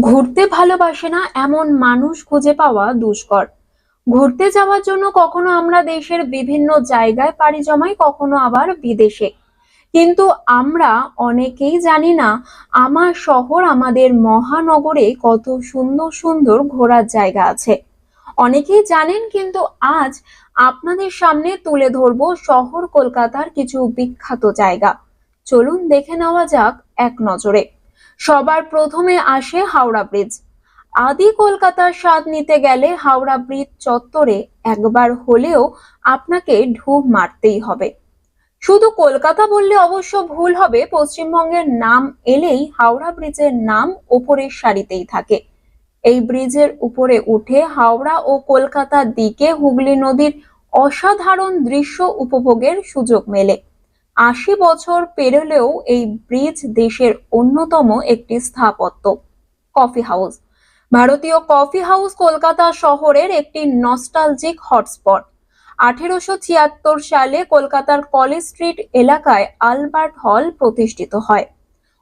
ঘুরতে ভালোবাসে না এমন মানুষ খুঁজে পাওয়া দুষ্কর। ঘুরতে যাওয়ার জন্য কখনো আমরা দেশের বিভিন্ন জায়গায় পাড়ি জমাই, কখনো আবার বিদেশে। কিন্তু আমরা অনেকেই জানি না, আমার শহর আমাদের মহানগরে কত সুন্দর সুন্দর ঘোরার জায়গা আছে। অনেকেই জানেন কিন্তু আজ আপনাদের সামনে তুলে ধরবো শহর কলকাতার কিছু বিখ্যাত জায়গা। চলুন দেখে নেওয়া যাক এক নজরে। সবার প্রথমে আসে হাওড়া ব্রিজ। আদি কলকাতার স্বাদ নিতে গেলে হাওড়া ব্রিজ চত্বরে একবার হলেও আপনাকে ঢুক মারতেই হবে। শুধু কলকাতা বললে অবশ্য ভুল হবে, পশ্চিমবঙ্গের নাম এলেই হাওড়া ব্রিজের নাম ওপরের সারিতেই থাকে। এই ব্রিজের উপরে উঠে হাওড়া ও কলকাতার দিকে হুগলি নদীর অসাধারণ দৃশ্য উপভোগের সুযোগ মেলে। আশি বছর পেরোলেও এই ব্রিজ দেশের অন্যতম একটি স্থাপত্য, কফি হাউস। ভারতীয় কফি হাউস কলকাতা শহরের একটি নস্টালজিক হটস্পট। আঠেরোশো ছিয়াত্তর সালে কলকাতার কলেজ স্ট্রিট এলাকায় আলবার্ট হল প্রতিষ্ঠিত হয়।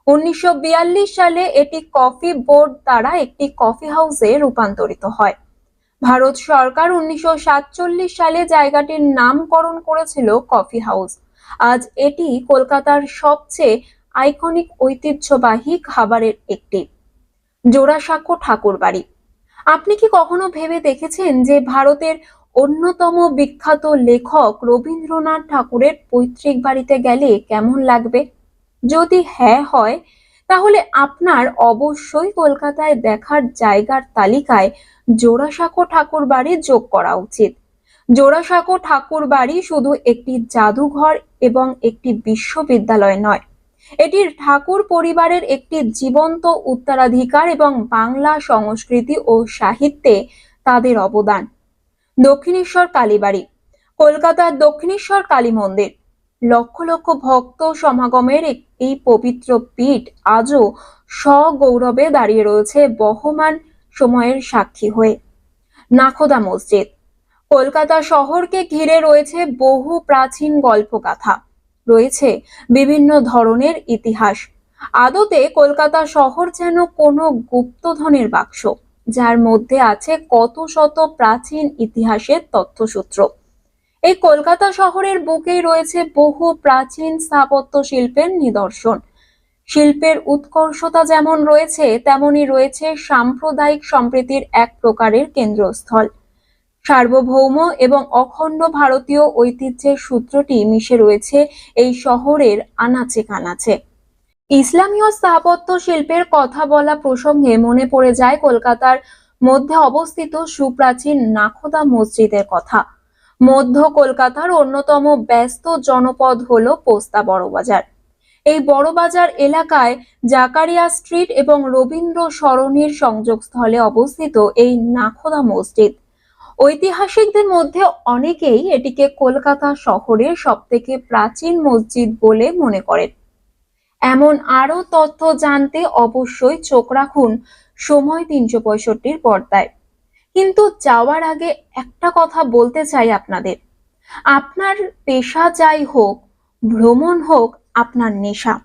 উনিশশো বিয়াল্লিশ সালে এটি কফি বোর্ড দ্বারা একটি কফি হাউসে রূপান্তরিত হয়। ভারত সরকার উনিশশো সাতচল্লিশ সালে জায়গাটির নামকরণ করেছিল কফি হাউস। আজ এটি কলকাতার সবচেয়ে আইকনিক ঐতিহ্যবাহী খাবারের একটি। জোড়াসাঁকো ঠাকুর বাড়ি আপনি কি কখনো ভেবে দেখেছেন যে ভারতের অন্যতম বিখ্যাত লেখক রবীন্দ্রনাথ ঠাকুরের পৈতৃক বাড়িতে গেলে কেমন লাগবে? যদি হ্যাঁ হয়, তাহলে আপনার অবশ্যই কলকাতায় দেখার জায়গার তালিকায় জোড়াসাঁকো ঠাকুর বাড়ি যোগ করা উচিত। জোড়াসাঁকো ঠাকুর বাড়ি শুধু একটি জাদুঘর এবং একটি বিশ্ববিদ্যালয় নয়। এটি ঠাকুর পরিবারের একটি জীবন্ত উত্তরাধিকার এবং বাংলা সংস্কৃতি ও সাহিত্যে তাদের অবদান। দক্ষিণেশ্বর কালীবাড়ি, কলকাতার দক্ষিণেশ্বর কালী মন্দির লক্ষ লক্ষ ভক্ত সমাগমের এই পবিত্র পীঠ আজও সগৌরবে দাঁড়িয়ে রয়েছে বহমান সময়ের সাক্ষী হয়ে। নাখোদা মসজিদ কলকাতা শহরকে ঘিরে রয়েছে বহু প্রাচীন গল্পগাথা রয়েছে বিভিন্ন ধরনের ইতিহাস। আদতে কলকাতা শহর যেন কোনো গুপ্তধনের বাক্স, যার মধ্যে আছে কত শত প্রাচীন ইতিহাসের তথ্যসূত্র। এই কলকাতা শহরের বুকেই রয়েছে বহু প্রাচীন স্থাপত্য শিল্পের নিদর্শন। শিল্পের উৎকর্ষতা যেমন রয়েছে তেমনি রয়েছে সাম্প্রদায়িক সম্প্রীতির এক প্রকারের কেন্দ্রস্থল। সার্বভৌম এবং অখণ্ড ভারতীয় ঐতিহ্যের সূত্রটি মিশে রয়েছে এই শহরের আনাচে কানাচে। ইসলামীয় স্থাপত্য শিল্পের কথা বলা প্রসঙ্গে মনে পড়ে যায় কলকাতার মধ্যে অবস্থিত সুপ্রাচীন নাখোদা মসজিদের কথা। মধ্য কলকাতার অন্যতম ব্যস্ত জনপদ হল পোস্তা বড়বাজার এই বড়বাজার এলাকায় জাকারিয়া স্ট্রিট এবং রবীন্দ্র সরণির সংযোগস্থলে অবস্থিত এই নাখোদা মসজিদ। ঐতিহাসিকদের মধ্যে অনেকেই এটিকে কলকাতা শহরের সবথেকে প্রাচীন মসজিদ বলে মনে করেন। এমন আরও তথ্য জানতে অবশ্যই চোখ রাখুন সময় তিনশো পঁয়ষট্টির পর্দায়। কিন্তু যাওয়ার আগে একটা কথা বলতে চাই আপনাদের। আপনার পেশা যাই হোক, ভ্রমণ হোক, আপনার নেশা।